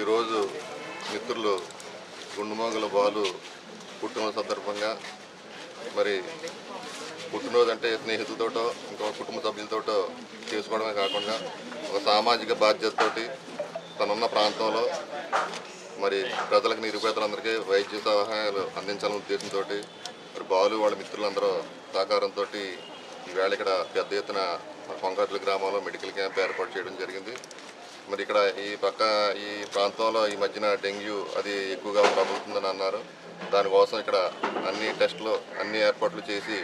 ఈరోజు మిత్రులు గుండుమోగల బాలు పుట్టిన సందర్భంగా మరి పుట్టినరోజు అంటే స్నేహితులతోటో ఇంకో కుటుంబ సభ్యులతోటో చేసుకోవడమే కాకుండా ఒక సామాజిక బాధ్యతతోటి తనున్న ప్రాంతంలో మరి ప్రజలకు నిరుపేదలందరికీ వైద్య సహాయాలు అందించాలనే ఉద్దేశంతో మరి బాలు వాళ్ళ మిత్రులందరూ సహకారంతో ఈవేళ ఇక్కడ పెద్ద ఎత్తున కొంగట్ల గ్రామంలో మెడికల్ క్యాంప్ ఏర్పాటు చేయడం జరిగింది. మరి ఇక్కడ ఈ పక్క ఈ ప్రాంతంలో ఈ మధ్యన డెంగ్యూ అది ఎక్కువగా ప్రబలుతుందని అన్నారు. దానికోసం ఇక్కడ అన్ని టెస్టులు అన్ని ఏర్పాట్లు చేసి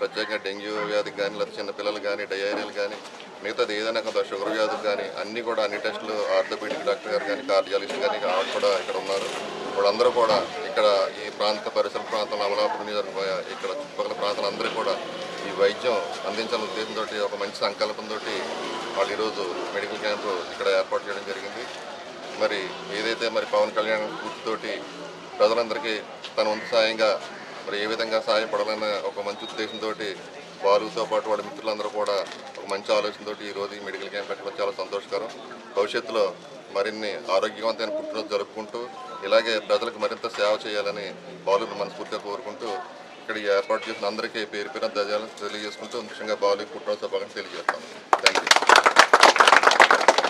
ప్రత్యేకంగా డెంగ్యూ వ్యాధికి కానీ లేదా చిన్నపిల్లలు కానీ డయేరియాలు కానీ మిగతాది ఏదైనా కొంత షుగర్ వ్యాధులు కానీ అన్నీ కూడా అన్ని టెస్టులు ఆర్థోపెడిక్ డాక్టర్ గారు కానీ కార్డియాలజిస్ట్ కానీ ఆవిడ కూడా ఇక్కడ ఉన్నారు. వాళ్ళందరూ కూడా ఇక్కడ ఈ ప్రాంత పరిసర ప్రాంతంలో అమలాపురం నియోజకవర్గం ఇక్కడ చుట్టుపక్కల వైద్యం అందించాలనే ఉద్దేశంతో ఒక మంచి సంకల్పంతో వాళ్ళు ఈరోజు మెడికల్ క్యాంప్ ఇక్కడ ఏర్పాటు చేయడం జరిగింది. మరి ఏదైతే మరి పవన్ కళ్యాణ్ స్ఫూర్తితోటి ప్రజలందరికీ తన వంతు సాయంగా మరి ఏ విధంగా సహాయపడాలన్న ఒక మంచి ఉద్దేశంతో వారుతో పాటు వాళ్ళ మిత్రులందరూ కూడా ఒక మంచి ఆలోచనతో ఈరోజు ఈ మెడికల్ క్యాంప్ పెట్టడం చాలా సంతోషకరం. భవిష్యత్తులో మరిన్ని ఆరోగ్యవంతమైన పుట్టినరోజు జరుపుకుంటూ ఇలాగే ప్రజలకు మరింత సేవ చేయాలని బాలు మనస్ఫూర్తిగా కోరుకుంటూ ఇక్కడ ఏర్పాటు చేసిన అందరికీ పేరు పేరు దజాలను తెలియజేసుకుంటూ ముఖ్యంగా బాలు కుటుంబ సభకు తెలియజేస్తాను. థ్యాంక్